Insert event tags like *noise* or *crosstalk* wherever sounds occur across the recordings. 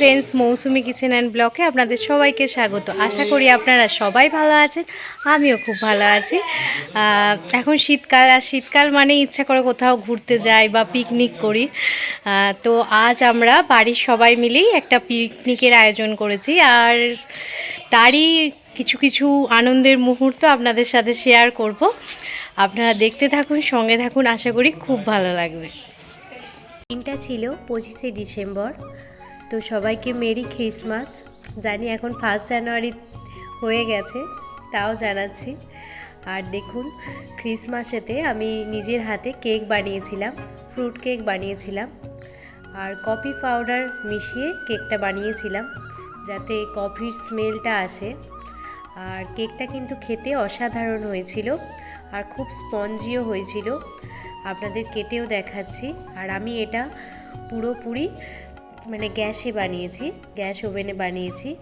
Friends Mousumi kitchen and ব্লকে আপনাদের সবাইকে স্বাগত। আশা করি আপনারা সবাই ভালো আছেন, আমিও খুব ভালো আছি। এখন শীতকাল, আর শীতকাল মানে ইচ্ছা করে কোথাও ঘুরতে যাই বা পিকনিক করি। তো আজ আমরা বাড়ির সবাই মিলেই একটা পিকনিকের আয়োজন করেছি, আর তারই কিছু কিছু আনন্দের মুহূর্ত আপনাদের সাথে শেয়ার করব। আপনারা দেখতে থাকুন, সঙ্গে থাকুন, আশা করি খুব ভালো লাগবে। দিনটা ছিল পঁচিশে ডিসেম্বর। তো সবাইকে মেরি খ্রিসমাস জানি এখন ফার্স্ট জানুয়ারি হয়ে গেছে, তাও জানাচ্ছি। আর দেখুন, ক্রিসমাসেতে আমি নিজের হাতে কেক বানিয়েছিলাম ফ্রুট কেক বানিয়েছিলাম। আর কফি পাউডার মিশিয়ে কেকটা বানিয়েছিলাম, যাতে কফির স্মেলটা আসে। আর কেকটা কিন্তু খেতে অসাধারণ হয়েছিল আর খুব স্পঞ্জিও হয়েছিল। আপনাদের কেটেও দেখাচ্ছি। আর আমি এটা পুরোপুরি মানে গ্যাসে বানিয়েছি, গ্যাস ওভেনে বানিয়েছি।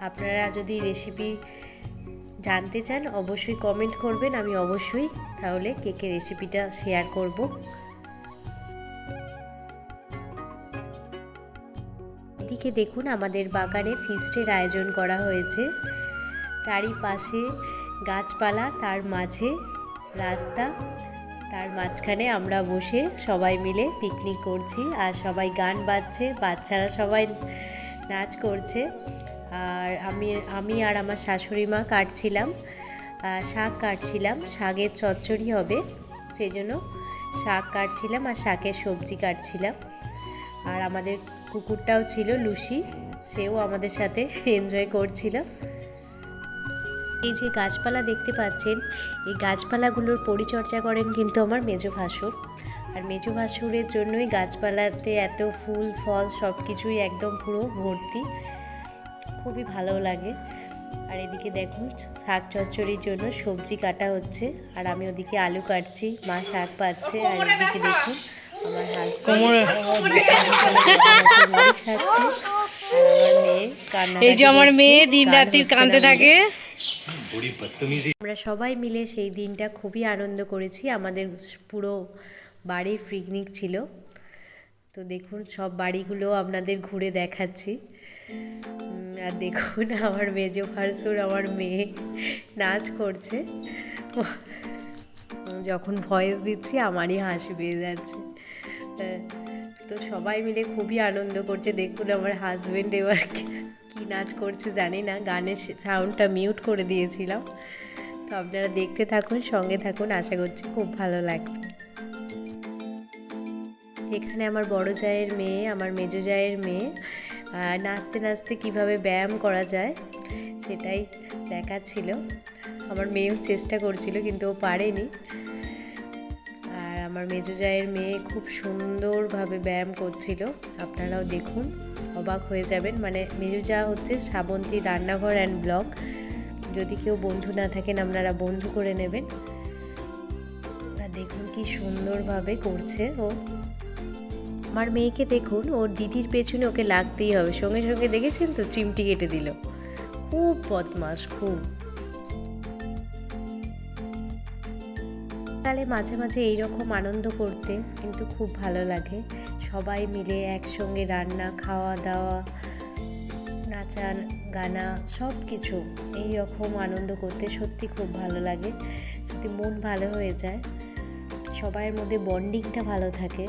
আপনারা যদি রেসিপি জানতে চান, অবশ্যই কমেন্ট করবেন, আমি অবশ্যই তাহলে কেকের রেসিপিটা শেয়ার করব। এদিকে দেখুন, আমাদের বাগানে ফিস্টের আয়োজন করা হয়েছে। চারিপাশে গাছপালা, তার মাঝে রাস্তা তার মাঝখানে আমরা বসে সবাই মিলে পিকনিক করছি আর সবাই গান বাজছে, বাচ্চারা সবাই নাচ করছে। আর আমি আমি আর আমার শাশুড়ি মা কাটছিলাম শাক কাটছিলাম, শাকের চচ্চড়ি হবে সেই জন্য শাক কাটছিলাম আর শাকের সবজি কাটছিলাম। আর আমাদের কুকুরটাও ছিল লুসি, সেও আমাদের সাথে *laughs* এনজয় করছিল। এই যে গাছপালা দেখতে পাচ্ছেন এই গাছপালাগুলোর পরিচর্যা করেন কিন্তু আমার মেজো ভাসুর। আর মেজো ভাসুরের জন্যই গাছপালাতে এত ফুল ফল সব কিছুই একদম পুরো ভর্তি। খুবই ভালো লাগে। আর এদিকে দেখুন শাক চচ্চড়ির জন্য সবজি কাটা হচ্ছে। আর আমি ওদিকে আলু কাটছি মা শাক পাচ্ছে। আর এদিকে দেখুন আমার হাজব্যান্ড খাচ্ছে। এই যে আমার মেয়ে দিন রাত্রি কাঁদতে থাকে। আমরা সবাই মিলে সেই দিনটা খুবই আনন্দ করেছি। আমাদের পুরো বাড়ির পিকনিক ছিল। তো দেখুন, সব বাড়িগুলো আপনাদের ঘুরে দেখাচ্ছি। আর দেখুন, আমার মেজো ভারসুর আমার মেয়ে নাচ করছে। যখন ভয়েস দিচ্ছি, আমারই হাসি পেয়ে যাচ্ছে। তো সবাই মিলে খুবই আনন্দ করছে। দেখুন, আমার হাজবেন্ড এবার কি- নাচ করছে জানি না, গানের সাউন্ডটা মিউট করে দিয়েছিলাম। তো আপনারা দেখতে থাকুন, সঙ্গে থাকুন, আশা করছি খুব ভালো লাগবে। এখানে আমার বড় জায়ের মেয়ে, আমার মেজো জায়ের মেয়ে নাচতে নাচতে কীভাবে ব্যায়াম করা যায় সেটাই দেখাচ্ছিল। আমার মেয়েও চেষ্টা করছিল, কিন্তু ও পারেনি। আমার মেজো জায়ের মেয়ে খুব সুন্দরভাবে ব্যায়াম করছিল। আপনারাও দেখুন, অবাক হয়ে যাবেন। মানে মেজো যা হচ্ছে শ্রাবন্তী রান্নাঘর অ্যান্ড ব্লগ যদি কেউ বন্ধু না থাকেন, আপনারা বন্ধু করে নেবেন। আর দেখুন কি সুন্দরভাবে করছে ও। আমার মেয়েকে দেখুন, ওর দিদির পেছনে ওকে লাগতেই হবে। সঙ্গে সঙ্গে দেখেছেন তো, চিমটি কেটে দিল। খুব বদমাস খুব। তাহলে মাঝে মাঝে এইরকম আনন্দ করতে কিন্তু খুব ভালো লাগে। সবাই মিলে একসঙ্গে রান্না, খাওয়া দাওয়া নাচা গানা সব কিছু এই রকম আনন্দ করতে সত্যি খুব ভালো লাগে। সত্যি মন ভালো হয়ে যায়, সবাইয়ের মধ্যে বন্ডিংটা ভালো থাকে।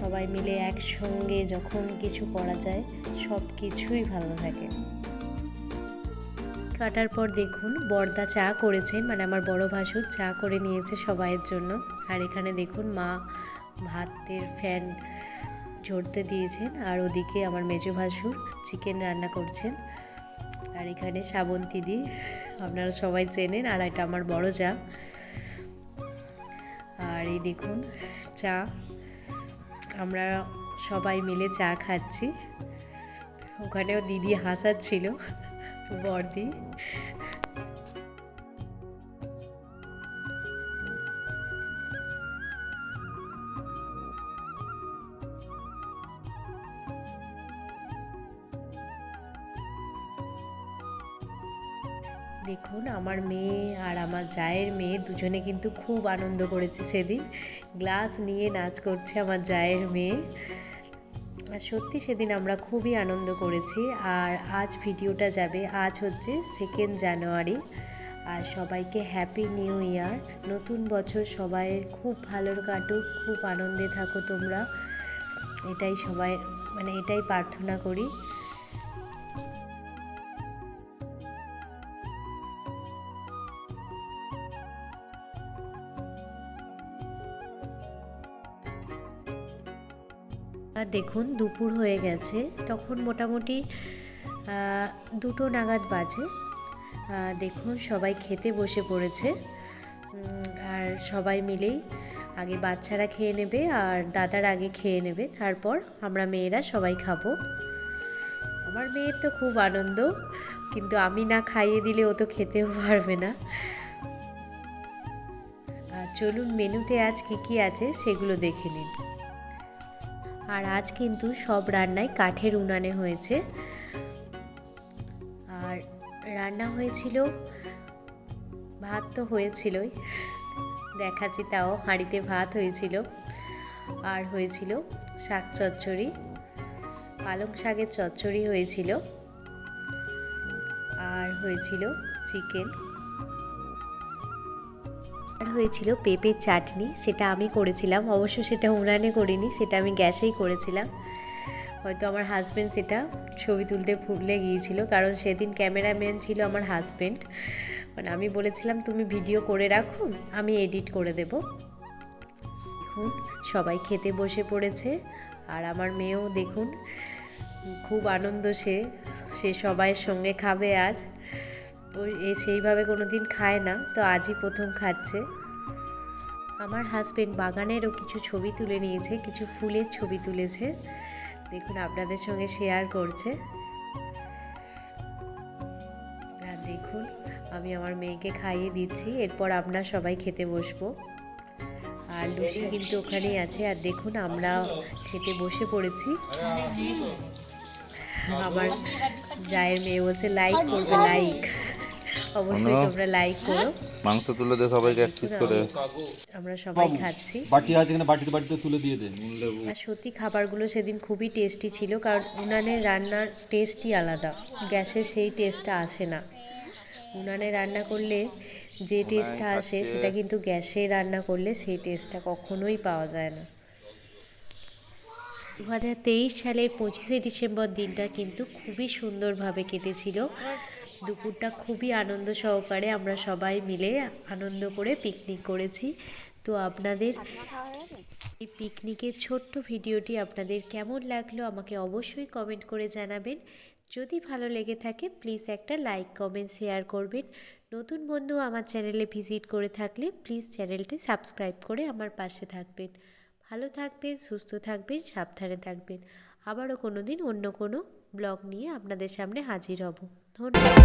সবাই মিলে একসঙ্গে যখন কিছু করা যায় সব কিছুই ভালো থাকে। কাটার পর দেখুন, বর্দা চা করেছে মানে আমার বড় ভাসুর চা করে নিয়েছে সবাইয়ের জন্য। আর এখানে দেখুন, মা ভাতের ফ্যান ঝরতে দিয়েছেন, আর ওদিকে আমার মেজো ভাসুর চিকেন রান্না করছেন। আর এখানে শ্রাবন্তী দি আপনারা সবাই চেনেন, আর এটা আমার বড় চা আর এই দেখুন, চা, আমরা সবাই মিলে চা খাচ্ছি। ওখানেও দিদি হাসাচ্ছিল। বর্দি দেখুন, আমার মেয়ে আর আমার জায়ের মেয়ে দুজনে কিন্তু খুব আনন্দ করেছে সেদিন। গ্লাস নিয়ে নাচ করছে আমার জায়ের মেয়ে। সত্যি সেদিন আমরা খুবই আনন্দ করেছি। আর আজ ভিডিওটা যাবে, আজ হচ্ছে সেকেন্ড জানুয়ারি আর সবাইকে হ্যাপি নিউ ইয়ার নতুন বছর সবাইয়ের খুব ভালোর কাটুক, খুব আনন্দে থাকো তোমরা। এটাই সবাই মানে এটাই প্রার্থনা করি। আর দেখুন, দুপুর হয়ে গেছে। তখন মোটামুটি দুটো নাগাদ বাজে। দেখুন, সবাই খেতে বসে পড়েছে। আর সবাই মিলেই আগে বাচ্চারা খেয়ে নেবে আর দাদার আগে খেয়ে নেবে। তারপর আমরা মেয়েরা সবাই খাব। আমার মেয়ের তো খুব আনন্দ, কিন্তু আমি না খাইয়ে দিলে ও তো খেতেও পারবে না। আর চলুন, মেনুতে আজ কী কী আছে সেগুলো দেখে নিন। আর আজ কিন্তু সব রান্নাই কাঠের উনানে হয়েছে। আর রান্না হয়েছিল, ভাত তো হয়েছিলই, দেখাচ্ছি তাও, হাঁড়িতে ভাত হয়েছিল। আর হয়েছিল শাক চচ্চড়ি, পালং শাকের চচ্চড়ি হয়েছিল। আর হয়েছিল চিকেন। হয়েছিল পেঁপের চাটনি, সেটা আমি করেছিলাম। অবশ্য সেটা উনানে করিনি, সেটা আমি গ্যাসেই করেছিলাম। হয়তো আমার হাজব্যান্ড সেটা ছবি তুলতে ভুলে গিয়েছিল, কারণ সেদিন ক্যামেরাম্যান ছিল আমার হাজব্যান্ড মানে আমি বলেছিলাম, তুমি ভিডিও করে রাখো, আমি এডিট করে দেব। দেখুন, সবাই খেতে বসে পড়েছে, আর আমার মেয়েও দেখুন, খুব আনন্দ সে সে সবাইয়ের সঙ্গে খাবে আজ। এ সেইভাবে কোনো দিন খায় না, তো আজই প্রথম খাচ্ছে। আমার হাজবেন্ড বাগানেরও কিছু ছবি তুলে নিয়েছে, কিছু ফুলের ছবি তুলেছে। দেখুন, আপনাদের সঙ্গে শেয়ার করছে। আর দেখুন, আমি আমার মেয়েকে খাইয়ে দিচ্ছি, এরপর আমরা সবাই খেতে বসবো। আর লুচি কিন্তু ওখানেই আছে, আর দেখুন, আমরা খেতে বসে পড়েছি। আমার জায়ের মেয়ে বলছে লাইক করবে লাইক অবশ্যই তোমরা লাইক করো। মাংস তুলে দে সবাইকে এক পিস করে। আমরা সবাই খাচ্ছি। বাটি আছে এখানে বাটিতে বাটিতে তুলে দিয়ে দে। আর সত্যি খাবারগুলো সেদিন খুবই টেস্টি ছিল কারণ উনানের রান্নার টেস্টই আলাদা। গ্যাসের সেই টেস্টটা আসে না। উনানে রান্না করলে যে টেস্টটা আসে সেটা কিন্তু গ্যাসে রান্না করলে সেই টেস্টটা কখনোই পাওয়া যায় না। দু তেইশ সালের পঁচিশে ডিসেম্বর দিনটা কিন্তু খুবই সুন্দরভাবে কেটেছিল। দুপুরটা খুবই আনন্দ সহকারে আমরা সবাই মিলে আনন্দ করে পিকনিক করেছি। তো আপনাদের এই পিকনিকের ছোট্ট ভিডিওটি আপনাদের কেমন লাগল আমাকে অবশ্যই কমেন্ট করে জানাবেন। যদি ভালো লেগে থাকে প্লিজ একটা লাইক কমেন্ট শেয়ার করবেন। নতুন বন্ধু আমার চ্যানেলে ভিজিট করে থাকলে প্লিজ চ্যানেলটি সাবস্ক্রাইব করে আমার পাশে থাকবেন। ভালো থাকবেন, সুস্থ থাকবেন, সাবধানে থাকবেন। আবারও কোনো দিন অন্য কোনো ব্লগ নিয়ে আপনাদের সামনে হাজির হব। ধন্যবাদ।